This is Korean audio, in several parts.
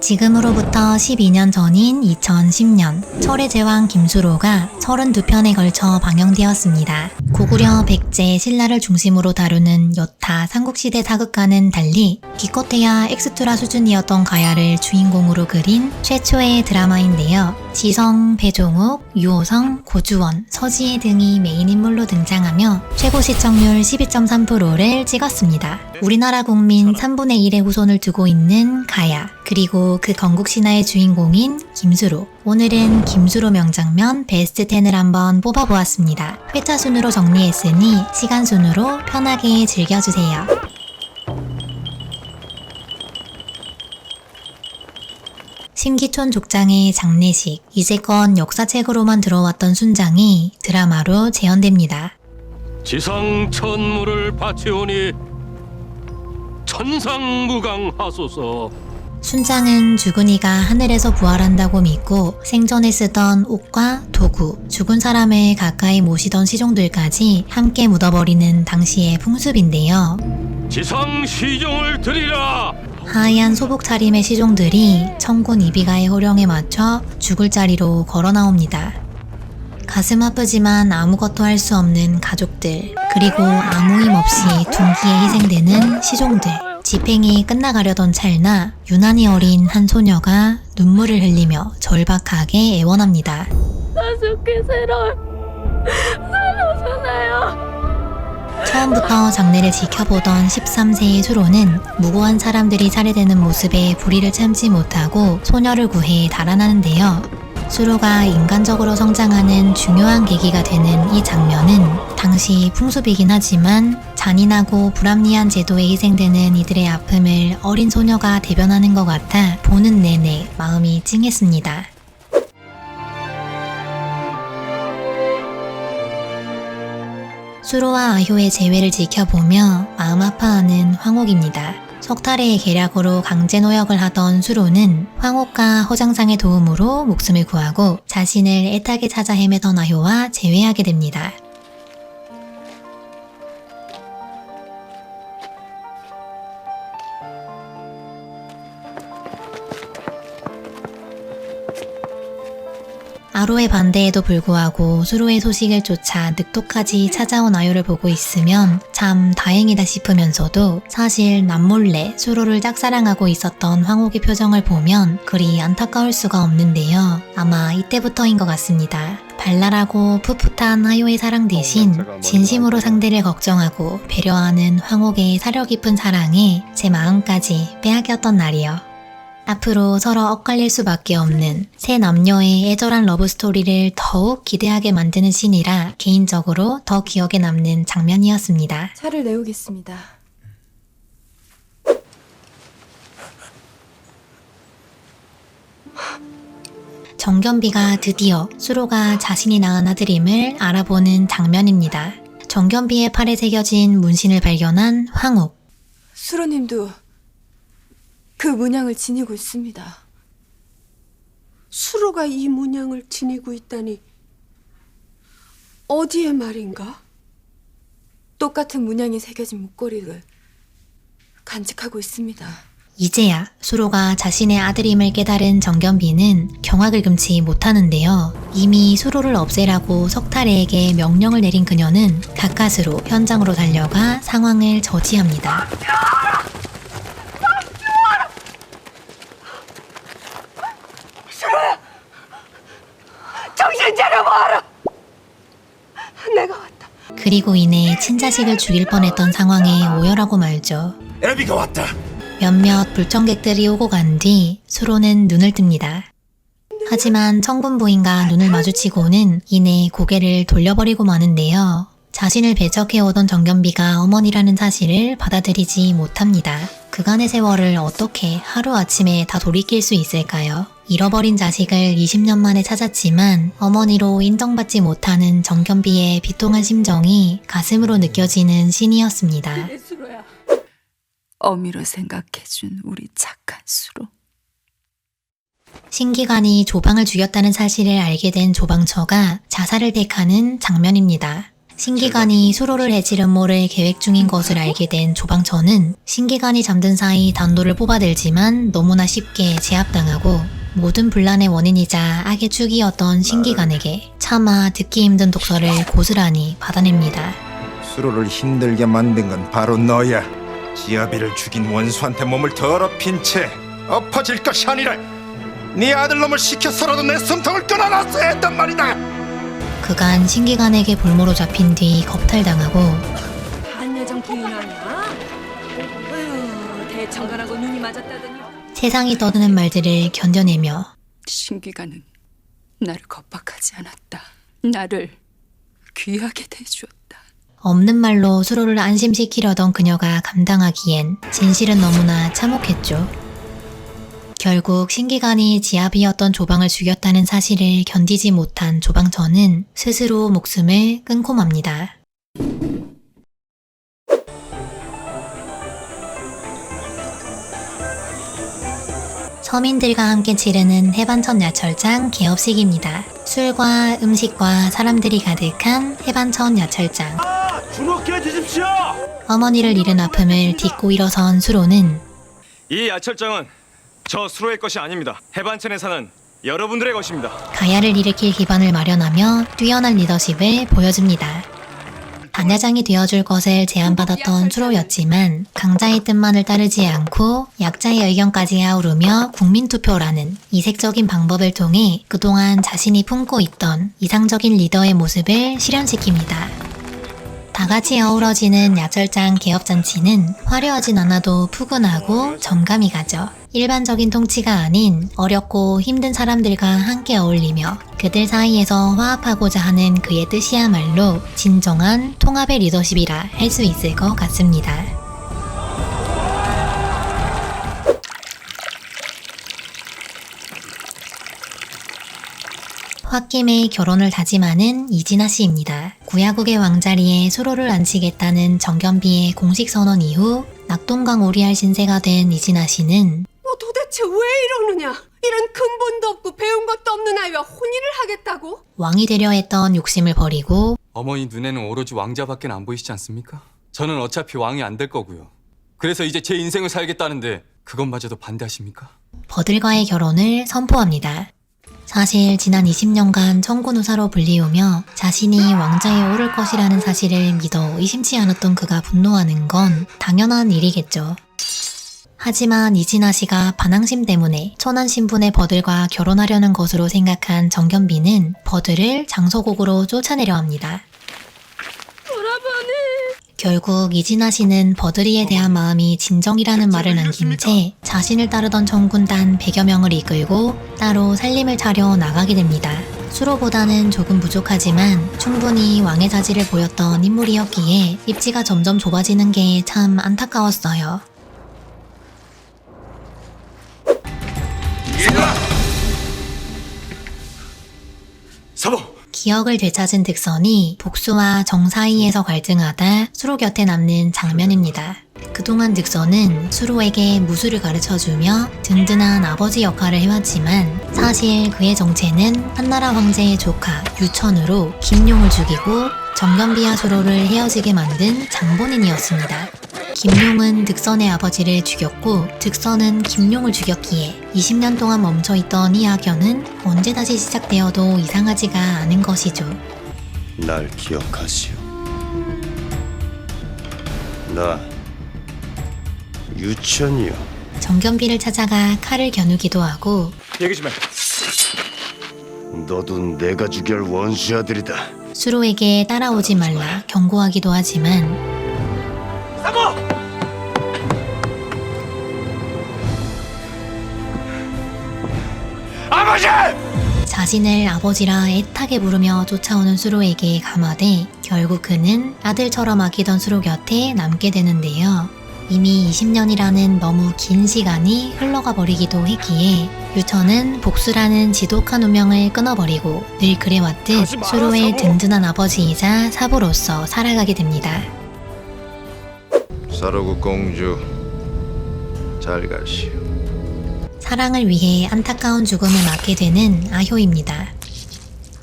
지금으로부터 12년 전인 2010년 철의 제왕 김수로가 32편에 걸쳐 방영되었습니다. 고구려 백제 신라를 중심으로 다루는 여타 삼국시대 사극과는 달리 기껏해야 엑스트라 수준이었던 가야를 주인공으로 그린 최초의 드라마인데요. 지성, 배종욱, 유호성, 고주원, 서지혜 등이 메인 인물로 등장하며 최고 시청률 12.3%를 찍었습니다. 우리나라 국민 3분의 1의 후손을 두고 있는 가야, 그리고 그 건국 신화의 주인공인 김수로. 오늘은 김수로 명장면 베스트 10을 한번 뽑아보았습니다. 회차 순으로 정리했으니 시간 순으로 편하게 즐겨주세요. 심기촌 족장의 장례식, 이제껏 역사책으로만 들어왔던 순장이 드라마로 재현됩니다. 지상 천물을 바치오니 천상무강하소서 순장은 죽은 이가 하늘에서 부활한다고 믿고 생전에 쓰던 옷과 도구, 죽은 사람을 가까이 모시던 시종들까지 함께 묻어버리는 당시의 풍습인데요. 지상 시종을 드리라 하얀 소복 차림의 시종들이 청군 이비가의 호령에 맞춰 죽을 자리로 걸어 나옵니다. 가슴 아프지만 아무것도 할 수 없는 가족들, 그리고 아무 힘 없이 둔기에 희생되는 시종들. 집행이 끝나가려던 찰나 유난히 어린 한 소녀가 눈물을 흘리며 절박하게 애원합니다. 나죽게 새로 살려주세요. 처음부터 장례를 지켜보던 13세의 수로는 무고한 사람들이 살해되는 모습에 불의를 참지 못하고 소녀를 구해 달아나는데요. 수로가 인간적으로 성장하는 중요한 계기가 되는 이 장면은 당시 풍습이긴 하지만 잔인하고 불합리한 제도에 희생되는 이들의 아픔을 어린 소녀가 대변하는 것 같아 보는 내내 마음이 찡했습니다. 수로와 아효의 재회를 지켜보며 마음 아파하는 황옥입니다. 석탈의 계략으로 강제 노역을 하던 수로는 황옥과 허장상의 도움으로 목숨을 구하고 자신을 애타게 찾아 헤매던 아효와 재회하게 됩니다. 아로의 반대에도 불구하고 수로의 소식을 쫓아 늑도까지 찾아온 아요를 보고 있으면 참 다행이다 싶으면서도 사실 남몰래 수로를 짝사랑하고 있었던 황옥의 표정을 보면 그리 안타까울 수가 없는데요. 아마 이때부터인 것 같습니다. 발랄하고 풋풋한 하요의 사랑 대신 진심으로 상대를 걱정하고 배려하는 황옥의 사려 깊은 사랑에 제 마음까지 빼앗겼던 날이요. 앞으로 서로 엇갈릴 수밖에 없는 새 남녀의 애절한 러브스토리를 더욱 기대하게 만드는 신이라 개인적으로 더 기억에 남는 장면이었습니다. 차를 내오겠습니다. 정견비가 드디어 수로가 자신이 낳은 아들임을 알아보는 장면입니다. 정견비의 팔에 새겨진 문신을 발견한 황옥. 수로님도 그 문양을 지니고 있습니다. 수로가 이 문양을 지니고 있다니 어디에 말인가? 똑같은 문양이 새겨진 목걸이를 간직하고 있습니다. 이제야 수로가 자신의 아들임을 깨달은 정견비는 경악을 금치 못하는데요. 이미 수로를 없애라고 석탈애에게 명령을 내린 그녀는 가까스로 현장으로 달려가 상황을 저지합니다. 정신 차려봐라! 내가 왔다. 그리고 이내 친자식을 죽일 뻔했던 상황에 오열하고 말죠. 애비가 왔다. 몇몇 불청객들이 오고 간 뒤 수로는 눈을 뜹니다. 하지만 청군 부인과 눈을 마주치고는 이내 고개를 돌려버리고 마는데요. 자신을 배척해오던 정견비가 어머니라는 사실을 받아들이지 못합니다. 그간의 세월을 어떻게 하루아침에 다 돌이킬 수 있을까요? 잃어버린 자식을 20년 만에 찾았지만 어머니로 인정받지 못하는 정견비의 비통한 심정이 가슴으로 느껴지는 신이었습니다. 수로야. 어미로 생각해준 우리 착한 수로. 신기관이 조방을 죽였다는 사실을 알게 된 조방처가 자살을 택하는 장면입니다. 신기관이 수로를 해칠 음모를 계획 중인 것을 알게 된 조방천은 신기관이 잠든 사이 단도를 뽑아들지만 너무나 쉽게 제압당하고 모든 분란의 원인이자 악의 축이었던 신기관에게 차마 듣기 힘든 독서를 고스란히 받아냅니다. 수로를 힘들게 만든 건 바로 너야. 지아비를 죽인 원수한테 몸을 더럽힌 채 엎어질 것이 아니라 네 아들놈을 시켜서라도 내 숨통을 끊어놨어야 했단 말이다. 그간 신기관에게 볼모로 잡힌 뒤 겁탈당하고 한여정 부인 아니야? 어휴, 대청간하고 눈이 맞았다더니 세상이 떠드는 말들을 견뎌내며 신기가는 나를 겁박하지 않았다. 나를 귀하게 대주었다. 없는 말로 수로를 안심시키려던 그녀가 감당하기엔 진실은 너무나 참혹했죠. 결국 신기관이 지압이었던 조방을 죽였다는 사실을 견디지 못한 조방천은 스스로 목숨을 끊고 맙니다. 서민들과 함께 치르는 해반천 야철장 개업식입니다. 술과 음식과 사람들이 가득한 해반천 야철장. 주목해 주십시오. 어머니를 잃은 아픔을 딛고 일어선 수로는 이 야철장은 저 수로의 것이 아닙니다. 해반천에 사는 여러분들의 것입니다. 가야를 일으킬 기반을 마련하며 뛰어난 리더십을 보여줍니다. 단야장이 되어줄 것을 제안받았던 수로였지만 강자의 뜻만을 따르지 않고 약자의 의견까지 아우르며 국민투표라는 이색적인 방법을 통해 그동안 자신이 품고 있던 이상적인 리더의 모습을 실현시킵니다. 다 같이 어우러지는 야철장 개업잔치는 화려하진 않아도 푸근하고 정감이 가죠. 일반적인 통치가 아닌 어렵고 힘든 사람들과 함께 어울리며 그들 사이에서 화합하고자 하는 그의 뜻이야말로 진정한 통합의 리더십이라 할 수 있을 것 같습니다. 홧김에 결혼을 다짐하는 이진아 씨입니다. 구야국의 왕자리에 수로를 앉히겠다는 정견비의 공식 선언 이후 낙동강 오리알 신세가 된 이진아 씨는 너 도대체 왜 이러느냐? 이런 근본도 없고 배운 것도 없는 아이와 혼인을 하겠다고? 왕이 되려 했던 욕심을 버리고 어머니 눈에는 오로지 왕자밖에 안 보이시지 않습니까? 저는 어차피 왕이 안 될 거고요. 그래서 이제 제 인생을 살겠다는데 그것마저도 반대하십니까? 버들과의 결혼을 선포합니다. 사실 지난 20년간 청군우사로 불리우며 자신이 왕자에 오를 것이라는 사실을 믿어 의심치 않았던 그가 분노하는 건 당연한 일이겠죠. 하지만 이진아 씨가 반항심 때문에 천한 신분의 버들과 결혼하려는 것으로 생각한 정견비는 버들을 장소곡으로 쫓아내려 합니다. 결국 이진아 씨는 버드리에 대한 마음이 진정이라는 말을 남긴 채 자신을 따르던 청군단 100여 명을 이끌고 따로 살림을 차려 나가게 됩니다. 수로보다는 조금 부족하지만 충분히 왕의 자질을 보였던 인물이었기에 입지가 점점 좁아지는 게 참 안타까웠어요. 사보. 기억을 되찾은 득선이 복수와 정 사이에서 갈등하다 수로 곁에 남는 장면입니다. 그동안 득선은 수로에게 무술을 가르쳐주며 든든한 아버지 역할을 해왔지만 사실 그의 정체는 한나라 황제의 조카 유천으로 김용을 죽이고 정견비와 수로를 헤어지게 만든 장본인이었습니다. 김용은 득선의 아버지를 죽였고 득선은 김용을 죽였기에 20년 동안 멈춰있던 이 악연은 언제 다시 시작되어도 이상하지가 않은 것이죠. 날 기억하시오. 나 유천이요. 정견비를 찾아가 칼을 겨누기도 하고 얘기 좀 해. 너도 내가 죽일 원수 아들이다. 수로에게 따라오지 말라 경고하기도 하지만 아버지. 자신을 아버지라 애타게 부르며 쫓아오는 수로에게 감하되 결국 그는 아들처럼 아끼던 수로 곁에 남게 되는데요. 이미 20년이라는 너무 긴 시간이 흘러가 버리기도 했기에 유천은 복수라는 지독한 운명을 끊어버리고 늘 그래왔듯 수로의. 든든한 아버지이자 사부로서 살아가게 됩니다. 사로구 공주 잘 가시오. 사랑을 위해 안타까운 죽음을 맞게 되는 아효입니다.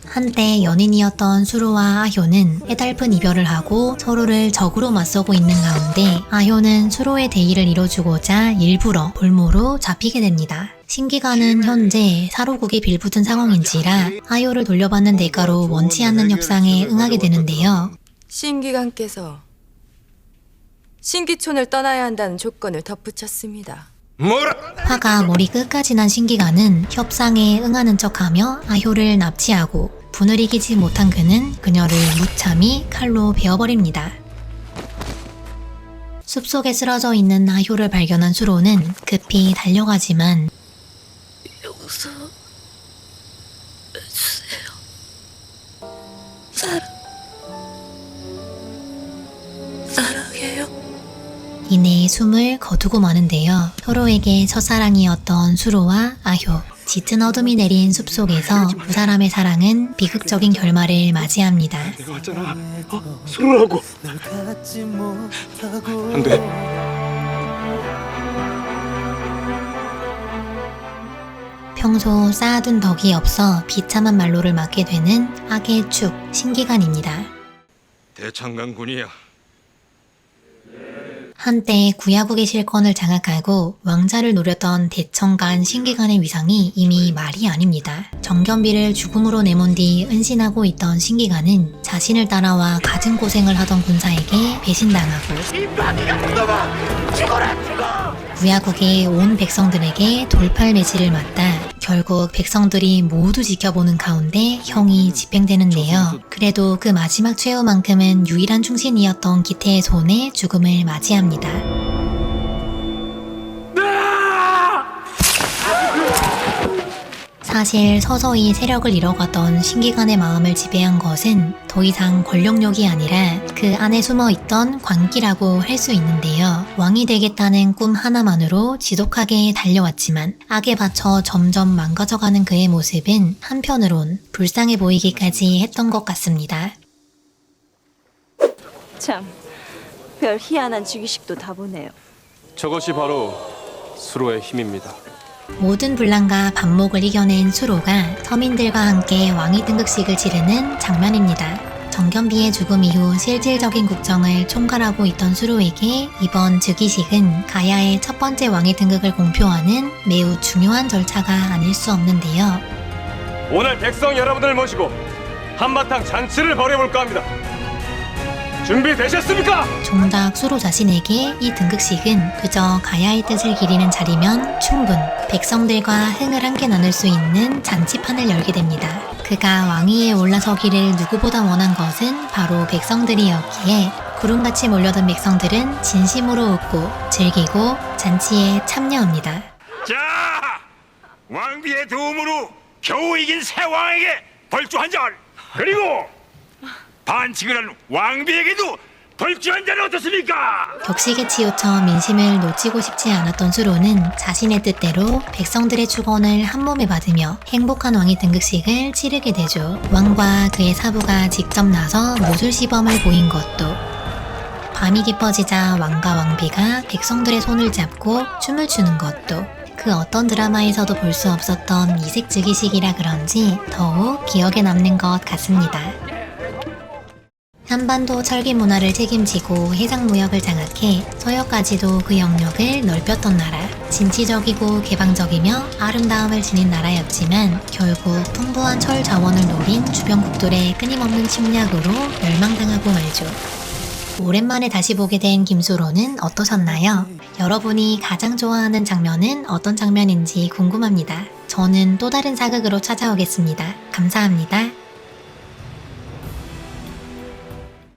한때 연인이었던 수로와 아효는 애달픈 이별을 하고 서로를 적으로 맞서고 있는 가운데 아효는 수로의 대의를 이뤄주고자 일부러 볼모로 잡히게 됩니다. 신기관은 현재 사로국이 빌붙은 상황인지라 아효를 돌려받는 대가로 원치 않는 협상에 응하게 되는데요. 신기관께서 신기촌을 떠나야 한다는 조건을 덧붙였습니다. 뭐라? 화가 머리 끝까지 난 신기관은 협상에 응하는 척하며 아효를 납치하고 분을 이기지 못한 그는 그녀를 무참히 칼로 베어버립니다. 숲속에 쓰러져 있는 아효를 발견한 수로는 급히 달려가지만 용서 해주세요. 사랑 숨을 거두고 마는데요. 서로에게 첫사랑이었던 수로와 아효. 짙은 어둠이 내린 숲속에서 두 사람의 사랑은 비극적인 결말을 맞이합니다. 수로라고. 안 돼. 평소 쌓아둔 덕이 없어 비참한 말로를 맞게 되는 악의 축 신기관입니다. 대창강군이야. 한때 구야국의 실권을 장악하고 왕자를 노렸던 대청간 신기관의 위상이 이미 말이 아닙니다. 정견비를 죽음으로 내몬 뒤 은신하고 있던 신기관은 자신을 따라와 갖은 고생을 하던 군사에게 배신당하고 구야국의 온 백성들에게 돌팔매질을 맞다 결국 백성들이 모두 지켜보는 가운데 형이 집행되는데요. 그래도 그 마지막 최후만큼은 유일한 충신이었던 기태의 손에 죽음을 맞이합니다. 사실 서서히 세력을 잃어가던 신기관의 마음을 지배한 것은 더 이상 권력욕이 아니라 그 안에 숨어 있던 광기라고 할 수 있는데요. 왕이 되겠다는 꿈 하나만으로 지독하게 달려왔지만 악에 받쳐 점점 망가져가는 그의 모습은 한편으론 불쌍해 보이기까지 했던 것 같습니다. 참, 별 희한한 즉위식도 다 보네요. 저것이 바로 수로의 힘입니다. 모든 분란과 반목을 이겨낸 수로가 서민들과 함께 왕위 등극식을 치르는 장면입니다. 정견비의 죽음 이후 실질적인 국정을 총괄하고 있던 수로에게 이번 즉위식은 가야의 첫 번째 왕위 등극을 공표하는 매우 중요한 절차가 아닐 수 없는데요. 오늘 백성 여러분들을 모시고 한바탕 잔치를 벌여볼까 합니다. 준비되셨습니까? 종닭 수로 자신에게 이 등극식은 그저 가야의 뜻을 기리는 자리면 충분 백성들과 흥을 함께 나눌 수 있는 잔치판을 열게 됩니다. 그가 왕위에 올라서기를 누구보다 원한 것은 바로 백성들이었기에 구름같이 몰려든 백성들은 진심으로 웃고 즐기고 잔치에 참여합니다. 자, 왕비의 도움으로 겨우 이긴 새 왕에게 벌주 한 잔. 그리고 반칙을 한 왕비에게도 벌주 한잔 어떻습니까? 격식에 치우쳐 민심을 놓치고 싶지 않았던 수로는 자신의 뜻대로 백성들의 축원을 한 몸에 받으며 행복한 왕위 등극식을 치르게 되죠. 왕과 그의 사부가 직접 나서 모술 시범을 보인 것도 밤이 깊어지자 왕과 왕비가 백성들의 손을 잡고 춤을 추는 것도 그 어떤 드라마에서도 볼 수 없었던 이색 즉위식이라 그런지 더욱 기억에 남는 것 같습니다. 한반도 철기 문화를 책임지고 해상 무역을 장악해 서역까지도 그 영역을 넓혔던 나라. 진취적이고 개방적이며 아름다움을 지닌 나라였지만 결국 풍부한 철 자원을 노린 주변국들의 끊임없는 침략으로 멸망당하고 말죠. 오랜만에 다시 보게 된 김수로는 어떠셨나요? 여러분이 가장 좋아하는 장면은 어떤 장면인지 궁금합니다. 저는 또 다른 사극으로 찾아오겠습니다. 감사합니다.